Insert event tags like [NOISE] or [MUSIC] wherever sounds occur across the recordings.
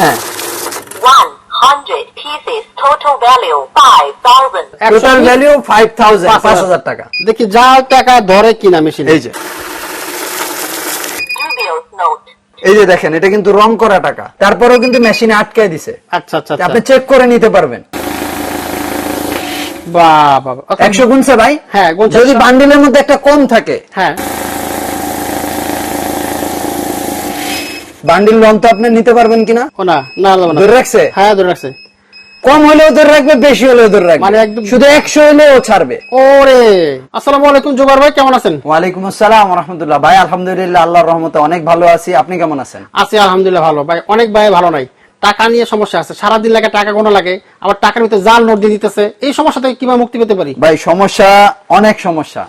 হ্যাঁ। 100 pieces, total value 5000. Total value five thousand পাঁচ পাঁচ হাজার। হাজার টাকা। দেখি যা টাকা ধরে কিনা মেশিন এই যে। এই যে দেখেন এটা কিন্তু রং করা টাকা। তারপরেও কিন্তু মেশিনে আটকায় দিছে। আচ্ছা আচ্ছা আচ্ছা। আপনি চেক করে নিতে পারবেন। বাহ বাহ বাহ। অর্থাৎ- একশো গুনছে ভাই? হ্যাঁ। যদি বান্ডিলের মধ্যে একটা কম থাকে হ্যাঁ। বান্ডিল রং তো আপনি নিতে পারবেন কিনা? না, না। ধরে রাখছে? হ্যাঁ ধরে রাখছে। কম হলেও ধরে রাখবে বেশি হলেও ধরে রাখবে। মানে একদম- শুধু একশো হলেও ছাড়বে। ওরে। আসসালামু আলাইকুম জোবার ভাই কেমন আছেন? ওয়ালাইকুম আসসালাম রহমতুল্লাহ। ভাই আলহামদুলিল্লাহ আল্লাহর রহমতে অনেক ভালো আছি। আপনি কেমন আছেন? আছি আলহামদুলিল্লাহ ভালো। ভাই অনেক ভাই ভালো নাই। টাকা নিয়ে সমস্যা আছে। সারাদিন লাগে টাকা কোনো লাগে। আবার টাকার ভিতরে জাল নোট দিয়ে দিতেছে। এই সমস্যা থেকে কীভাবে মুক্তি পেতে পারি? ভাই সমস্যা অনেক সমস্যা।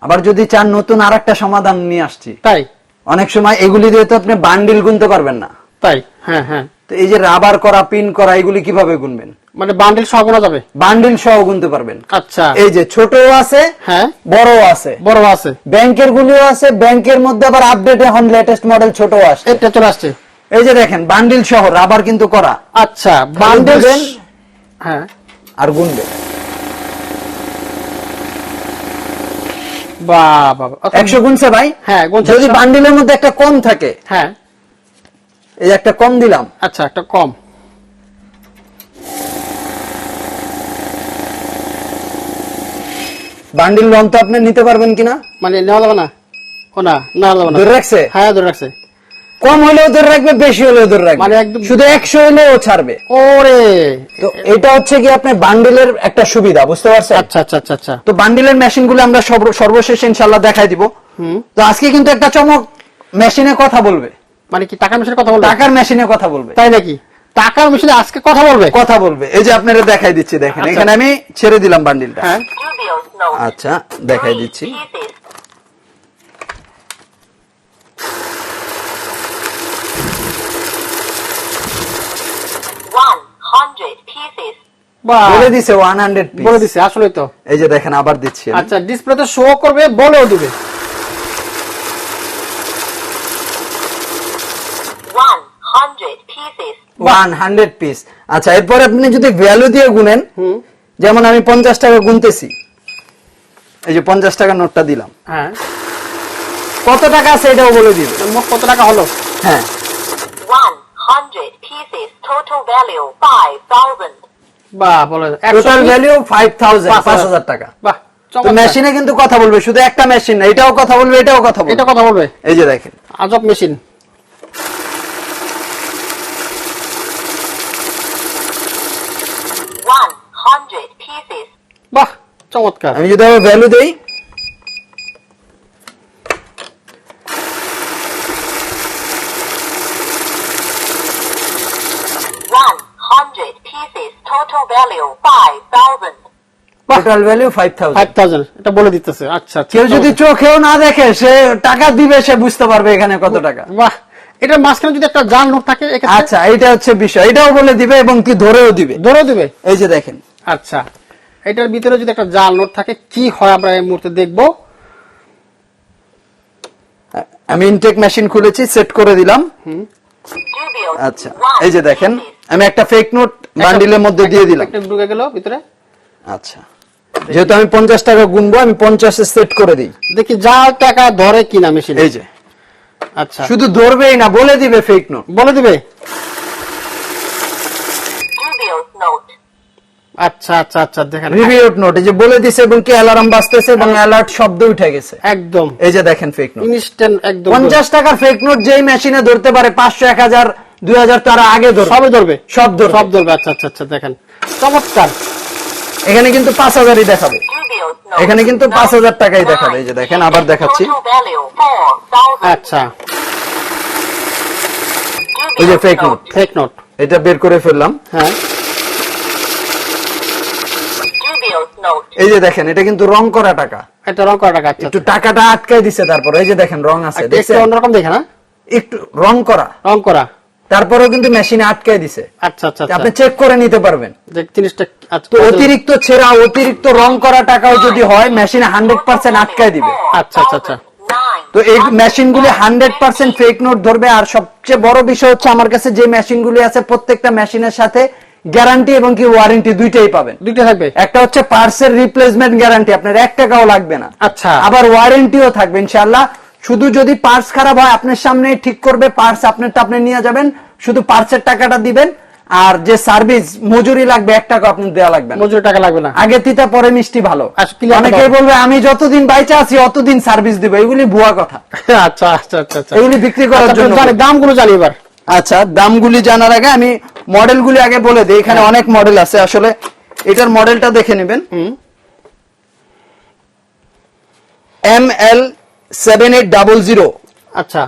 আবার যদি চান নতুন আর একটা সমাধান নিয়ে আসছি। তাই? অনেক সময় এগুলি দিয়ে তো আপনি বান্ডিল গুনতে পারবেন না। তাই? হ্যাঁ হ্যাঁ। তো এই যে রাবার করা পিন করা এগুলি কীভাবে গুনবেন? মানে বান্ডিল সহ গোনা যাবে? বান্ডিল সহ গুনতে পারবেন। আচ্ছা। এই যে ছোট আছে হ্যাঁ। বড় আছে। বড় আছে। ব্যাংকের গুলিও আছে ব্যাংকের মধ্যে আবার আপডেট এখন লেটেস্ট মডেল ছোট আসছে। এটা চলে আসছে। এই যে দেখেন বান্ডিল সহ রাবার কিন্তু করা। আচ্ছা বান্ডিল হ্যাঁ। আর গুনবে একশো গুনছে ভাই? হ্যাঁ, যদি বান্ডিলের মধ্যে একটা কম থাকে হ্যাঁ। এই একটা কম দিলাম। আচ্ছা একটা কম। বান্ডিল লোন তো আপনি নিতে পারবেন কিনা? মানে নেওয়া যাবে না? ও না না যাবে না। ধরে রাখছে? হ্যাঁ ধরে রাখছে। কম হলেও ধরে রাখবে বেশি হলেও ধরে রাখবে। মানে একদম- শুধু একশো হলেও ছাড়বে। ওরে! তো এটা হচ্ছে কি আপনি বান্ডিলের একটা সুবিধা বুঝতে পারছেন? আচ্ছা আচ্ছা আচ্ছা আচ্ছা। তো বান্ডিলের মেশিনগুলো আমরা সর্বশেষ ইনশাল্লাহ দেখাই দিব। তো আজকে কিন্তু একটা চমক মেশিনে কথা বলবে। মানে কি টাকার মেশিনে কথা বলবে? টাকার মেশিনে কথা বলবে। তাই নাকি? টাকার মেশিনে আজকে কথা বলবে? কথা বলবে। এই যে আপনারা দেখাই দিচ্ছি দেখেন। আচ্ছা। এখানে আমি ছেড়ে দিলাম বান্ডিলটা হ্যাঁ। আচ্ছা দেখাই দিচ্ছি pieces. One hundred pieces. বাহ বলে দিছে ওয়ান হান্ড্রেড বলে দিছে আসলে তো। এই যে দেখেন আবার দিচ্ছি। আচ্ছা ডিসপ্লেতে শো করবে বলেও দিবে। One hundred pieces. One hundred piece আচ্ছা এরপরে আপনি যদি ভ্যালু দিয়ে গুনেন যেমন আমি পঞ্চাশ টাকা গুনতেছি এই যে পঞ্চাশ টাকার নোটটা দিলাম। হ্যাঁ। কত টাকা আছে এটাও বলে দিবে। মোট কত টাকা হলো? হ্যাঁ। One hundred pieces. Total value five thousand. বাহ বলে টোটাল ভ্যালু ফাইভ থাউজেন্ড পাঁচ পাঁচ হাজার। হাজার টাকা। বাহ মেশিনে কিন্তু কথা বলবে শুধু একটা মেশিন না এটাও কথা বলবে এটাও কথা বলবে। এটা কথা বলবে। এই যে দেখেন। আজব মেশিন বাহ চমৎকার। আমি যদি ভ্যালু দেই One hundred pieces. Total value total value five thousand five thousand এটা বলে দিতেছে। আচ্ছা আচ্ছা, কেউ যদি চোখেও না দেখে সে টাকা দিবে সে বুঝতে পারবে এখানে কত টাকা। বাহ এটার মাঝখানে যদি একটা জাল নোট থাকে আচ্ছা এটা হচ্ছে বিষয়। এটাও বলে দিবে এবং কি ধরেও দিবে। ধরেও দিবে? এই যে দেখেন। আচ্ছা এটার ভিতরে যদি একটা জাল নোট থাকে কি হয় আমরা এই মুহূর্তে দেখব? আমি ইনটেক মেশিন খুলেছি সেট করে দিলাম. আচ্ছা এই যে দেখেন আমি একটা ফেক নোট বান্ডিলের মধ্যে দিয়ে দিলাম। একটা ঢুকে গেল ভিতরে? আচ্ছা। যেহেতু আমি পঞ্চাশ টাকা গুনবো আমি পঞ্চাশে সেট করে দিই। দেখি যা টাকা ধরে কিনা মেশিন এই যে। আচ্ছা। শুধু ধরবেই না বলে দিবে ফেক নোট বলে দিবে? আচ্ছা আচ্ছা আচ্ছা দেখেন। রিভিউট নোট এই যে বলে দিছে এবং কি অ্যালার্ম বাজতেছে এবং অ্যালার্ট শব্দ উঠে গেছে। একদম। এই যে দেখেন ফেক নোট ইনস্ট্যান্ট একদম। পঞ্চাশ টাকার ফেক নোট যেই মেশিনে ধরতে পারে পাঁচশো এক হাজার দুই হাজার তারা আগে ধরবে। সবে ধরবে? সব ধরবে। সব ধরবে আচ্ছা আচ্ছা আচ্ছা দেখেন। চমৎকার। এখানে কিন্তু পাঁচ হাজারই দেখাবে। এখানে কিন্তু Note 5,000 টাকাই দেখাবে, এই যে দেখেন, আবার দেখাচ্ছি। আচ্ছা। এই যে ফেক নোট ফেক নোট এটা বের করে ফেললাম। হ্যাঁ। এই যে দেখেন এটা কিন্তু রং করা টাকা। এটা রং করা টাকা আচ্ছা একটু টাকাটা আটকাই দিছে তারপর। এই যে দেখেন রং আছে। আচ্ছা। দেখছেন? অন্যরকম দেখে না? একটু রং করা। রং করা। তারপরেও কিন্তু মেশিনে আটকাই দিছে। আচ্ছা আচ্ছা আচ্ছা। আপনি চেক করে নিতে পারবেন। জিনিসটা আচ্ছা তো অতিরিক্ত ছেঁড়া অতিরিক্ত রং করা টাকাও যদি হয় মেশিনে হান্ড্রেড পার্সেন্ট আটকায় দিবে। আচ্ছা আচ্ছা আচ্ছা। তো এই মেশিনগুলি হান্ড্রেড পার্সেন্ট ফেক নোট ধরবে আর সবচেয়ে বড় বিষয় হচ্ছে আমার কাছে যে মেশিনগুলি আছে প্রত্যেকটা মেশিনের সাথে গ্যারান্টি এবং কি ওয়ারেন্টি দুইটাই পাবেন। দুইটা থাকবে? একটা হচ্ছে পার্সের রিপ্লেসমেন্ট গ্যারান্টি আপনার এক টাকাও লাগবে না। আচ্ছা। আবার ওয়ারেন্টিও থাকবে ইনশাআল্লাহ। শুধু যদি পার্স খারাপ হয় আপনার সামনে ঠিক করবে পার্স আপনারটা আপনি নিয়ে যাবেন শুধু পার্সের টাকাটা দিবেন আর যে সার্ভিস মজুরি লাগবে এক টাকা আপনার দেওয়া লাগবে মজুরি টাকা লাগবে না। আগে তিতা পরে মিষ্টি ভালো। কথা। বলবে আমি যতদিন বাইচে আছি অতদিন সার্ভিস দিব। এগুলি ভুয়া কথা। [LAUGHS] আচ্ছা আচ্ছা আচ্ছা আচ্ছা। এগুলি বিক্রি করার আচ্ছা, জন্য। জানি, দামগুলো জানি এবার। আচ্ছা দামগুলি জানার আগে আমি মডেলগুলি আগে বলে দিই। এখানে অনেক মডেল আছে। আসলে এটার মডেলটা দেখে নেবেন। M L seven eight double zero আচ্ছা।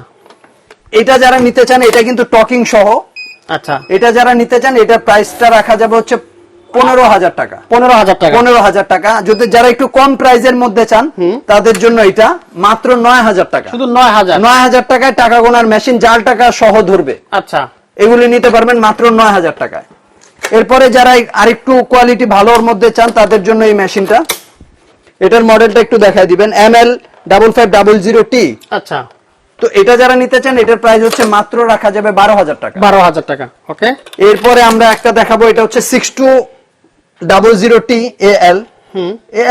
এটা যারা নিতে চান এটা কিন্তু টকিং সহ। আচ্ছা। এটা যারা নিতে চান এটার প্রাইসটা রাখা যাবে হচ্ছে পনেরো হাজার টাকা। পনেরো হাজার টাকা। পনেরো হাজার টাকা। যদি যারা একটু কম প্রাইজের মধ্যে চান তাদের জন্য এটা মাত্র নয় হাজার টাকা। শুধু নয় হাজার। নয় হাজার টাকায় টাকা গোনার মেশিন জাল টাকা সহ ধরবে। আচ্ছা। এগুলি নিতে পারবেন মাত্র নয় হাজার টাকায়। এরপরে যারা আরেকটু কোয়ালিটি ভালোর মধ্যে চান তাদের জন্য এই মেশিনটা। এটার মডেলটা একটু দেখায় দিবেন। M L double five double zero T আচ্ছা। তো এটা যারা নিতে চান এটার প্রাইস হচ্ছে মাত্র রাখা যাবে বারো হাজার টাকা। বারো হাজার টাকা ওকে এরপরে আমরা একটা দেখাবো এটা হচ্ছে six two double zero T A L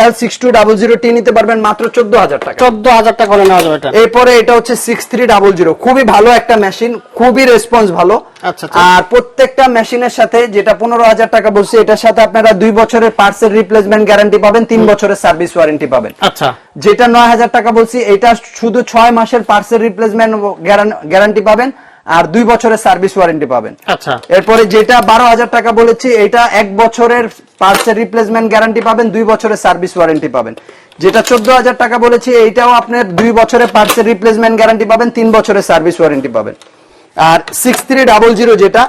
L six two double zero T নিতে পারবেন মাত্র চোদ্দ হাজার টাকা। চোদ্দ হাজার টাকা করে নেওয়া যাবে এটা। এরপরে এটা হচ্ছে সিক্স থ্রি ডাবল জিরো খুবই ভালো একটা মেশিন খুবই রেসপন্স ভালো। আচ্ছা, আচ্ছা। আর প্রত্যেকটা মেশিনের সাথে যেটা পনেরো হাজার টাকা বলছি এটার সাথে আপনারা দুই বছরের পার্সেল রিপ্লেসমেন্ট গ্যারান্টি পাবেন তিন বছরের সার্ভিস ওয়ারেন্টি পাবেন। আচ্ছা। যেটা নয় হাজার টাকা বলছি এটা শুধু ছয় মাসের পার্সেল রিপ্লেসমেন্ট গ্যারান্টি পাবেন। আর দুই বছরের সার্ভিস ওয়ারেন্টি পাবেন। আচ্ছা। এরপরে যেটা বারো হাজার টাকা বলেছি এটা এক বছরের পার্সের রিপ্লেসমেন্ট গ্যারান্টি পাবেন দুই বছরের সার্ভিস ওয়ারেন্টি পাবেন। যেটা চোদ্দ হাজার টাকা বলেছি এইটাও আপনার দুই বছরের পার্সের রিপ্লেসমেন্ট গ্যারান্টি পাবেন তিন বছরের সার্ভিস ওয়ারেন্টি পাবেন। আর সিক্স থ্রি ডাবল জিরো যেটা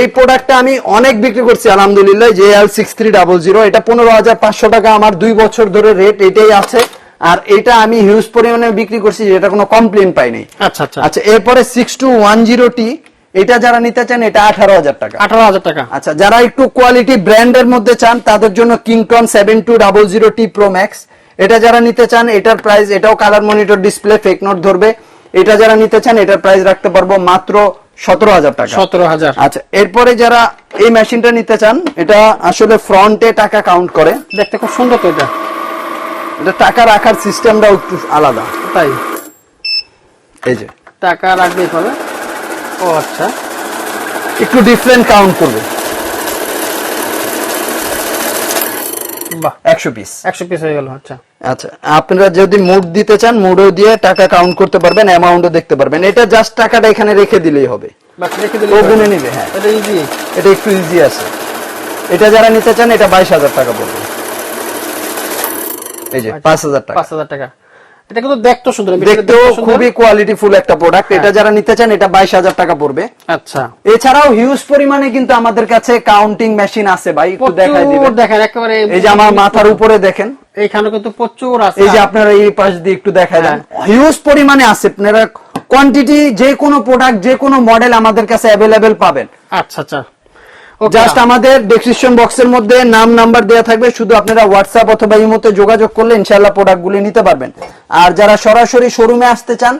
এই প্রোডাক্টটা আমি অনেক বিক্রি করছি আলহামদুলিল্লাহ J L six three double zero এটা পনেরো হাজার পাঁচশো টাকা আমার দুই বছর ধরে রেট এটাই আছে। আর এটা আমি হিউজ পরিমাণে বিক্রি করছি যেটা কোনো কমপ্লেন পাইনি। আচ্ছা আচ্ছা। আচ্ছা এরপরে six two one zero T এটা যারা নিতে চান এটা আঠারো হাজার টাকা। আঠারো হাজার টাকা। আচ্ছা যারা একটু কোয়ালিটি ব্র্যান্ডের মধ্যে চান তাদের জন্য Kington seven two double zero T pro max এটা যারা নিতে চান এটার প্রাইস এটাও colour monitor display fake note ধরবে। এটা যারা নিতে চান এটার প্রাইস রাখতে পারব মাত্র সতেরো হাজার টাকা। সতেরো হাজার। আচ্ছা এরপরে যারা এই মেশিনটা নিতে চান এটা আসলে ফ্রন্টে টাকা কাউন্ট করে। দেখতে খুব সুন্দর তো এটা। এটা টাকা রাখার সিস্টেমটাও একটু আলাদা তাই? এই যে। টাকা রাখবেই পাবে ও আচ্ছা। একটু ডিফারেন্ট কাউন্ট করবে। বাহ। একশো পিস একশো পিস হয়ে গেল আচ্ছা। আচ্ছা আপনারা যদি মুড দিতে চান মুডও দিয়ে টাকা কাউন্ট করতে পারবেন অ্যামাউন্টও দেখতে পারবেন। এটা জাস্ট টাকাটা এখানে রেখে দিলেই হবে। বাস রেখে দিলে ও গুনে নিবে হ্যাঁ। এটা ইজি এটা একটু ইজি আছে। এটা যারা নিতে চান এটা বাইশ হাজার টাকা পড়বে। এই যে পাঁচ হাজার টাকা। পাঁচ হাজার টাকা। এটা কিন্তু দেখতে সুন্দর দেখতেও খুবই কোয়ালিটি ফুল একটা প্রোডাক্ট এটা যারা নিতে চান এটা বাইশ হাজার টাকা পড়বে। আচ্ছা। এছাড়াও হিউজ পরিমাণে কিন্তু আমাদের কাছে কাউন্টিং মেশিন আছে ভাই একটু দেখাই দিবেন। দেখেন একেবারে এই যে আমার মাথার উপরে দেখেন। এইখানে কিন্তু প্রচুর আছে। এই যে আপনারা এই পাশ দিয়ে একটু দেখাই দেন। হ্যাঁ। হিউজ পরিমাণে আছে। আপনারা কোয়ান্টিটি যে কোনো প্রোডাক্ট যে কোনো মডেল আমাদের কাছে অ্যাভেলেবেল পাবেন। আচ্ছা আচ্ছা. জাস্ট আমাদের ডেসক্রিপশন বক্সের মধ্যে নাম নাম্বার দেওয়া থাকবে। শুধু আপনারা হোয়াটসঅ্যাপ অথবা ইমোতে যোগাযোগ করলে ইনশাআল্লাহ প্রোডাক্টগুলি নিতে পারবেন। আর যারা সরাসরি শোরুমে আসতে চান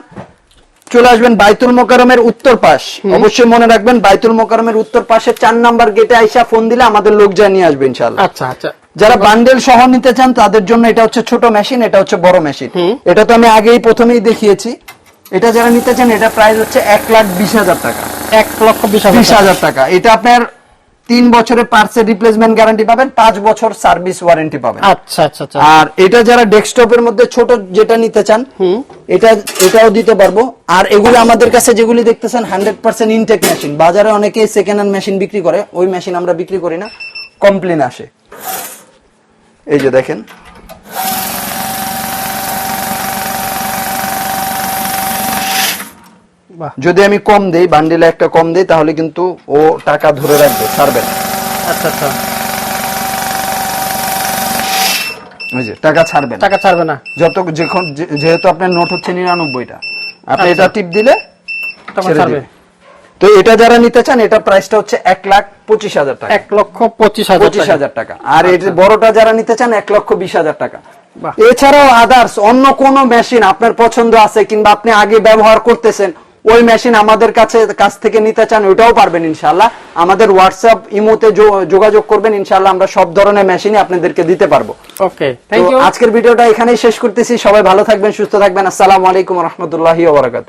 চলে আসবেন বাইতুল মোকারমের উত্তর পাশ। অবশ্যই মনে রাখবেন বাইতুল মোকারমের উত্তর পাশে চার নাম্বার গেটে আইসা ফোন দিলে আমাদের লোক যা নিয়ে আসবে ইনশাআল্লাহ। আচ্ছা আচ্ছা। যারা বান্ডেল সহ নিতে চান তাদের জন্য এটা হচ্ছে ছোট মেশিন এটা হচ্ছে বড় মেশিন এটা তো আমি আগেই প্রথমেই দেখিয়েছি। এটা যারা নিতে চান এটা প্রাইস হচ্ছে এক লাখ বিশ হাজার টাকা। এক লক্ষ বিশ হাজার টাকা। এটা আপনার তিন বছরের পার্টসের রিপ্লেসমেন্ট গ্যারান্টি পাবেন পাঁচ বছর সার্ভিস ওয়ারেন্টি পাবেন। আচ্ছা আচ্ছা আচ্ছা। আর এটা যারা ডেস্কটপের মধ্যে ছোট যেটা নিতে চান এটা এটাও দিতে পারব। আর এগুলো আমাদের কাছে যেগুলি দেখতেছেন হান্ড্রেড পার্সেন্ট ইনটেক মেশিন বাজারে অনেকে সেকেন্ড হ্যান্ড মেশিন বিক্রি করে ওই মেশিন আমরা বিক্রি করি না কমপ্লেন আসে। এই যে দেখেন যদি আমি কম দেই বান্ডিলে একটা কম দেই তাহলে কিন্তু ও টাকা ধরে রাখবে ছাড়বে না। আচ্ছা আচ্ছা। যে টাকা ছাড়বে না। টাকা ছাড়বে না। যত যখন যেহেতু আপনার নোট হচ্ছে নিরানব্বইটা আপনি আচ্ছা। এটা টিপ দিলে তখন ছাড়বে। তো এটা যারা নিতে চান এটা প্রাইসটা হচ্ছে এক লাখ পঁচিশ হাজার টাকা। এক লক্ষ পঁচিশ পঁচিশ টাকা। হাজার টাকা। আর এই বড়টা যারা নিতে চান এক লক্ষ বিশ হাজার টাকা। এছাড়াও আদার্স অন্য কোন মেশিন আপনার পছন্দ আছে কিংবা আপনি আগে ব্যবহার করতেছেন ওই মেশিন আমাদের কাছে কাছ থেকে নিতে চান ওটাও পারবেন ইনশাল্লাহ আমাদের হোয়াটসঅ্যাপ ইমোতে যোগাযোগ করবেন ইনশাল্লাহ আমরা সব ধরনের মেশিনই আপনাদেরকে দিতে পারব। ওকে তো থ্যাংক ইউ আজকের ভিডিওটা এখানেই শেষ করতেছি। সবাই ভালো থাকবেন সুস্থ থাকবেন। আসসালামু আলাইকুম রহমতুল্লাহি ওবরাকাতু